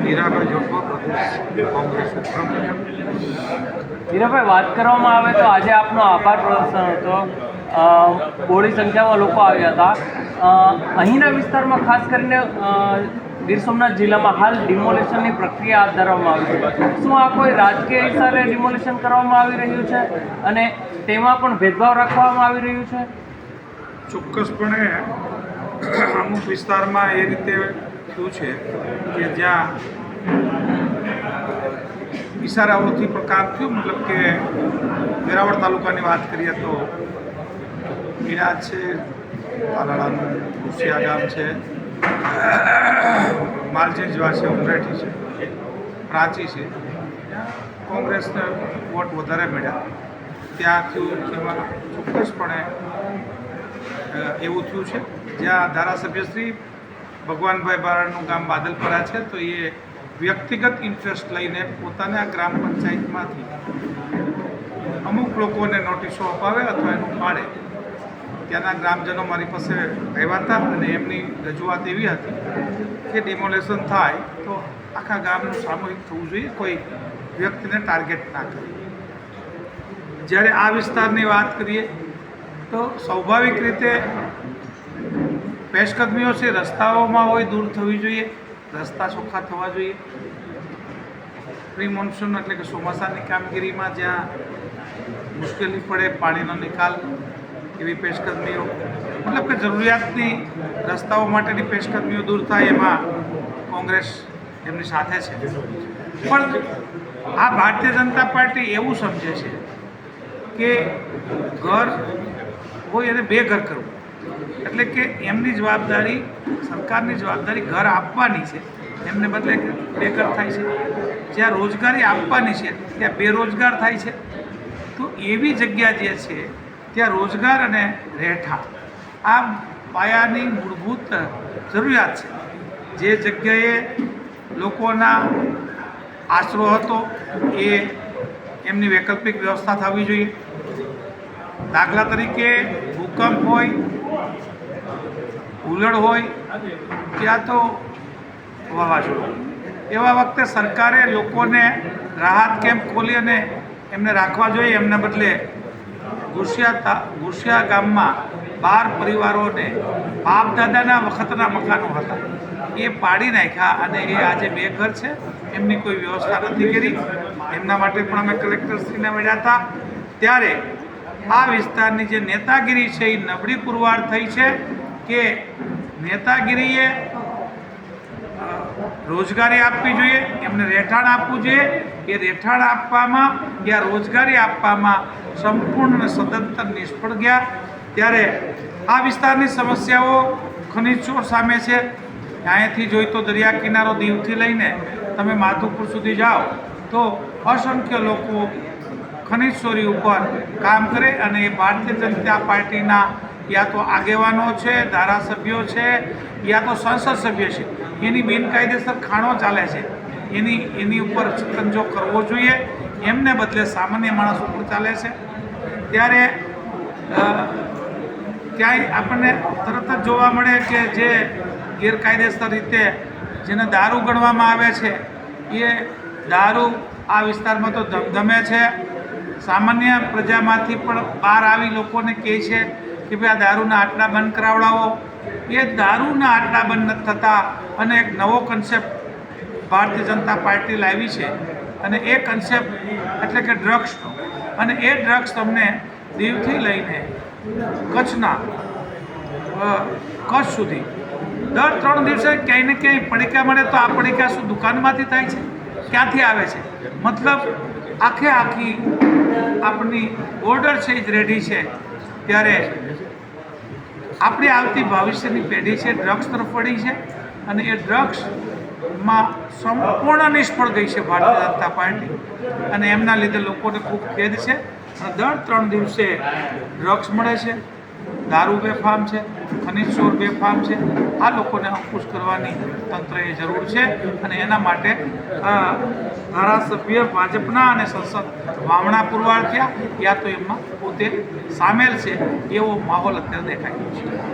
હીરાભાઈ જોટવા પ્રદેશ કોંગ્રેસ હીરાભાઈ વાત કરવામાં આવે તો આજે આપનો આભાર પ્રદર્શન હતો. બોડી સંખ્યામાં લોકો આવ્યા હતા. અહીંના વિસ્તારમાં ખાસ કરીને ગીર સોમનાથ જિલ્લામાં હાલ ડિમોલેશનની પ્રક્રિયા હાથ ધરવામાં આવી છે. શું આ કોઈ રાજકીય હિસાબે ડિમોલેશન કરવામાં આવી રહ્યું છે? અને તેમાં પણ ભેદભાવ રાખવામાં આવી રહ્યું છે? ચોક્કસપણે અમુક વિસ્તારમાં એ રીતે થયું છે કે જ્યાં ઇશારાઓથી પણ કામ થયું, મતલબ કે વેરાવળ તાલુકાની વાત કરીએ તો મીણા છે તાલાળાનું કુશિયા ગામ છે માલજી જેવા છે, ઉમરેઠી છે, પ્રાચી છે. કોંગ્રેસને વોટ વધારે મળ્યા. ત્યાં થયું ચોક્કસપણે એવું થયું છે. જ્યાં ધારાસભ્ય શ્રી ભગવાનભાઈ બારડનું ગામ બાદલપરા છે, તો એ વ્યક્તિગત ઇન્ટરેસ્ટ લઈને પોતાના ગ્રામ પંચાયતમાંથી અમુક લોકોને નોટિસો અપાવે અથવા એનું પાડે ત્યાંના ગ્રામજનો મારી પાસે રહેવાતા અને એમની રજૂઆત એવી હતી કે ડિમોલેશન થાય તો આખા ગામનું સામૂહિક થવું જોઈએ, કોઈ વ્યક્તિને ટાર્ગેટ ના કરે. જ્યારે આ વિસ્તારની વાત કરીએ તો સ્વાભાવિક રીતે પેશકદમીઓ છે, રસ્તાઓમાં હોય દૂર થવી જોઈએ, રસ્તા ચોખ્ખા થવા જોઈએ. પ્રી મોન્સૂન એટલે કે ચોમાસાની કામગીરીમાં જ્યાં મુશ્કેલી પડે, પાણીનો નિકાલ, એવી પેશકદમીઓ. મતલબ કે જરૂરિયાતની રસ્તાઓ માટેની પેશકદમીઓ દૂર થાય એમાં કોંગ્રેસ એમની સાથે છે. પણ આ ભારતીય જનતા પાર્ટી એવું સમજે છે કે ઘર હોય એને બે ઘર કરવું. એટલે કે એમની જવાબદારી સરકારની જવાબદારી ઘર આપવાની છે. એમને બદલે બેકર થાય છે. જ્યાં રોજગારી આપવાની છે, ત્યાં બેરોજગાર થાય છે. તો એવી જગ્યા જે છે, ત્યાં રોજગાર અને રહેઠાણ આ પાયાની મૂળભૂત જરૂરિયાત છે. જે જગ્યાએ લોકોના આશરો હતો, એ એમની વૈકલ્પિક વ્યવસ્થા થવી જોઈએ. દાખલા તરીકે ભૂકંપ હોય ઉલડ હોય ત્યાં તો વાવાઝોડું એવા વખતે સરકારે લોકોને રાહત કેમ્પ ખોલી અને એમને રાખવા જોઈએ. એમને બદલે ગુસિયા ગુસિયા ગામમાં બાર પરિવારોને બાપ દાદાના વખતના મકાનો હતા. એ પાડી નાખ્યા અને એ આજે બે ઘર છે. એમની કોઈ વ્યવસ્થા નથી કરી. એમના માટે પણ અમે કલેક્ટરશ્રીને મળ્યા હતા. ત્યારે આ વિસ્તારની જે નેતાગીરી છે, એ નબળી પુરવાર થઈ છે. કે નેતાગીરીએ રોજગારી આપવી જોઈએ, એમને રહેઠાણ આપવું જોઈએ, એ રહેઠાણ આપવામાં યા રોજગારી આપવામાં સંપૂર્ણ સદંતર નિષ્ફળ ગયા. ત્યારે આ વિસ્તારની સમસ્યાઓ ખનિજ ચોર સામે છે. અહીંયાથી જોઈ તો દરિયા કિનારો દીવથી લઈને તમે માધુપુર સુધી જાઓ તો અસંખ્ય લોકો ખનિજ ચોરી ઉપર કામ કરે અને એ ભારતીય જનતા પાર્ટીના યા તો આગેવાનો છે, ધારાસભ્યો છે, યા તો સંસદ સભ્ય છે. એની બિનકાયદેસર ખાણો ચાલે છે. એની એની ઉપર શિકંજો કરવો જોઈએ. એમને બદલે સામાન્ય માણસ ઉપર ચાલે છે. ત્યારે ક્યાંય આપણને તરત જ જોવા મળે કે જે ગેરકાયદેસર રીતે જેને દારૂ ગણવામાં આવે છે, એ દારૂ આ વિસ્તારમાં તો ધમધમે છે. સામાન્ય પ્રજામાંથી પણ બહાર આવી લોકોને કહે છે કે ભાઈ આ દારૂના આટલા બંધ કરાવડાવો. એ દારૂના આટલા બંધ નથી થતા. અને એક નવો કન્સેપ્ટ ભારતીય જનતા પાર્ટી લાવી છે. અને એ કન્સેપ્ટ એટલે કે ડ્રગ્સનો અને એ ડ્રગ્સ તમને દીવથી લઈને કચ્છના કચ્છ સુધી દર ત્રણ દિવસે ક્યાંય ને ક્યાંય પડીકા મળે તો આ પડીકા શું દુકાનમાંથી થાય છે? ક્યાંથી આવે છે? મતલબ આખે આખી આપણી ઓર્ડર છે જ રેડી છે. ત્યારે આપણી આવતી ભવિષ્યની પેઢી છે, ડ્રગ્સ તરફ વળી છે અને એ ડ્રગ્સમાં સંપૂર્ણ નિષ્ફળ ગઈ છે ભારતીય જનતા પાર્ટી અને એમના લીધે લોકોને ખૂબ ખેદ છે અને દર ત્રણ દિવસે ડ્રગ્સ મળે છે, દારૂ બેફામ છે, ખનિજ ચોર બેફામ છે આ લોકોને અંકુશ કરવાની તંત્રએ જરૂર છે અને એના માટે ધારાસભ્ય ભાજપના અને સંસદ વામણા પુરવાર થયા, યા તો એમાં પોતે સામેલ છે, એવો માહોલ અત્યારે દેખાઈ રહ્યો છે.